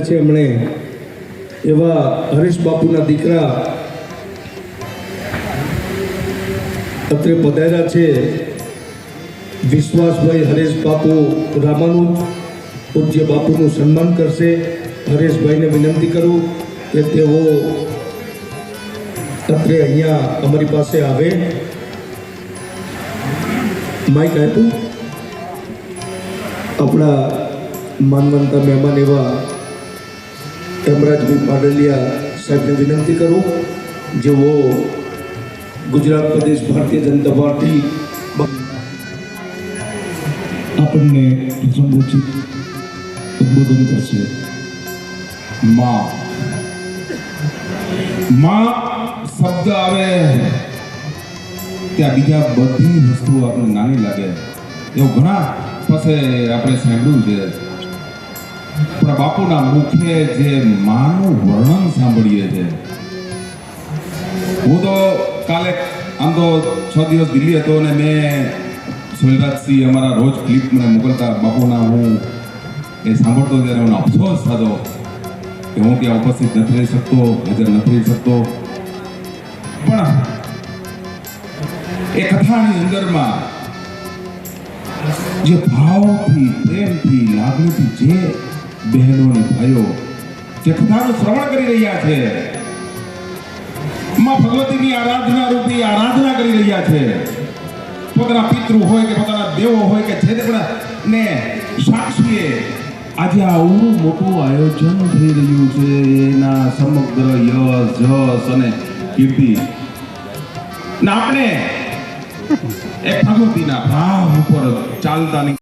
છે એમણે એવા હરીશ બાપુના દીકરા અત્રે પધાર્યા છે. વિશ્વાસભાઈ હરેશ બાપુ રામાનુજ પૂજ્ય બાપુનું સન્માન કરશે. હરેશભાઈને વિનંતી કરું કે તેઓ અત્રે અહીંયા અમારી પાસે આવે. માઇક આપ્યું. આપણા માનવંતા મહેમાન એવા હેમરાજભાઈ પાડલિયા સાહેબને વિનંતી કરું, જેઓ ગુજરાત પ્રદેશ ભારતીય જનતા પાર્ટી આપણને સંબોધિત ઉદબોધન કરશે. માં. માં શબ્દ આવે. ત્યાં બીજા બધી વસ્તુઓ આપણને નાની લાગે. એવું ઘણા પાસે આપણે સાંભળ્યું છે. પણ બાપુના મુખે જે માનું વર્ણન સાંભળીએ છે. હું તો કાલે આમ તો છ દિવસ દિલ્હી હતો અને મેં સોલરાજસિંહ અમારા રોજ ક્લિપ મને મોકલતા બાપુના હું એ સાંભળતો ત્યારે મને અફસોસ થતો કે હું ત્યાં ઉપસ્થિત નથી રહી શકતો, હાજર નથી રહી શકતો. પણ એ કથાની અંદરમાં જે ભાવથી, પ્રેમથી, લાગણીથી જે બહેનો ભાઈઓ, જે કથાનું શ્રવણ કરી રહ્યા છે. માં ભગવતીની આરાધના રૂપી આરાધના કરી રહ્યા છે. પોતાના પિતૃ હોય કે પોતાના દેવો હોય કે જે ને સાક્ષીએ, આજે આવડું મોટું આયોજન થઈ રહ્યું છે. એના સમગ્ર યશ જસ અને કીર્તિ. ને આપણે એ ભગવતીના ભાવ ઉપર ચાલતા